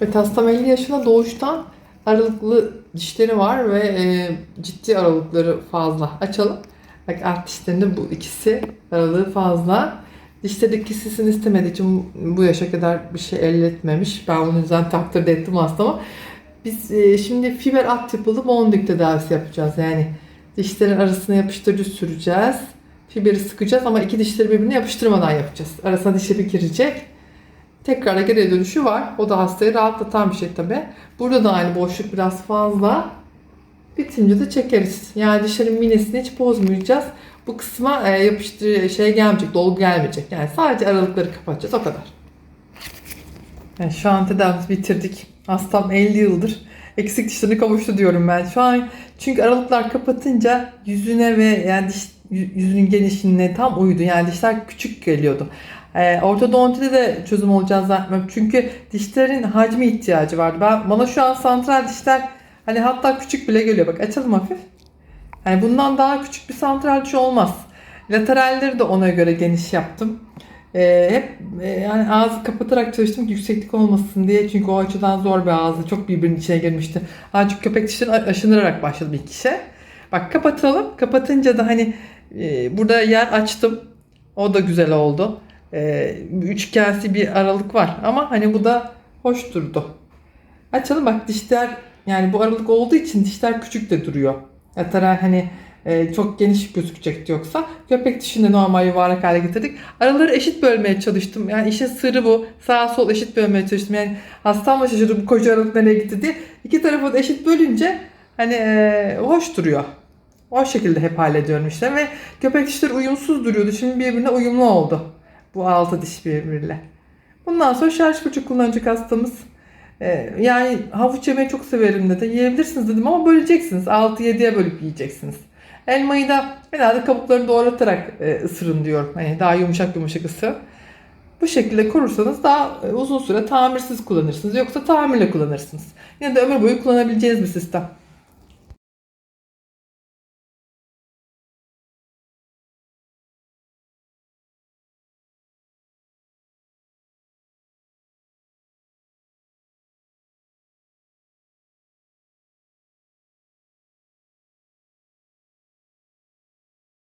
Ve hastam 50 yaşında doğuştan aralıklı dişleri var ve e, ciddi aralıkları fazla. Açalım. Bak alt dişlerinde bu ikisi aralığı fazla. Dişleri kesilsin istemediği için bu yaşa kadar bir şey elde etmemiş. Ben bunu yüzden takdir ettim hastama. Biz e, şimdi fiber alt yapılı bonding tedavisi yapacağız. Yani dişlerin arasına yapıştırıcı süreceğiz. Fiberi sıkacağız ama iki dişleri birbirine yapıştırmadan yapacağız. Arasına dişleri girecek. Tekrar geri dönüşü var. O da hastayı rahatlatan bir şey tabi. Burada da aynı boşluk biraz fazla. Bitince de çekeriz. Yani dişlerin minesini hiç bozmayacağız. Bu kısma e, yapıştır şey gelmeyecek, dolgu gelmeyecek. Yani sadece aralıkları kapatacağız o kadar. Yani şu an tedavimizi bitirdik. Hastam 50 yıldır eksik dişlerini kavuştu diyorum ben. Şu an çünkü aralıklar kapatınca yüzüne ve yani diş yüzünün genişliğine tam uydu. Yani dişler küçük geliyordu. Ee, ortodontide de çözüm olacağını zannetmiyorum. Çünkü dişlerin hacmi ihtiyacı vardı. Ben, bana şu an santral dişler hani hatta küçük bile geliyor. Bak açalım hafif. Yani bundan daha küçük bir santral diş olmaz. Lateralleri de ona göre geniş yaptım. Ee, hep e, yani ağzı kapatarak çalıştım ki yükseklik olmasın diye. Çünkü o açıdan zor bir ağzı. Çok birbirinin içine girmişti. Ancak köpek dişlerini aşındırarak başladım ilk işe. Bak kapatalım. Kapatınca da hani e, burada yer açtım. O da güzel oldu. E, üçgensi bir aralık var. Ama hani bu da hoş durdu. Açalım bak dişler yani bu aralık olduğu için dişler küçük de duruyor. Lateral hani e, çok geniş gözükecekti yoksa. Köpek dişini normal yuvarlak hale getirdik. Araları eşit bölmeye çalıştım. Yani işin sırrı bu. Sağ sol eşit bölmeye çalıştım. Yani hastam şaşırdı bu koca aralık nereye gitti diye. İki tarafı da eşit bölünce hani e, hoş duruyor. O şekilde hep hallediyorum işte ve köpek dişleri uyumsuz duruyordu. Şimdi birbirine uyumlu oldu. Bu altı diş birbiriyle. Bundan sonra şarj fırça kullanacak hastamız. Ee, yani havuç yemeyi çok severim dedi. Yiyebilirsiniz dedim ama böleceksiniz. 6-7'ye bölüp yiyeceksiniz. Elmayı da herhalde kabuklarını doğratarak e, ısırın diyorum. Hani daha yumuşak yumuşak ısırın. Bu şekilde korursanız daha e, uzun süre tamirsiz kullanırsınız. Yoksa tamirle kullanırsınız. Yine de ömür boyu kullanabileceğiniz bir sistem.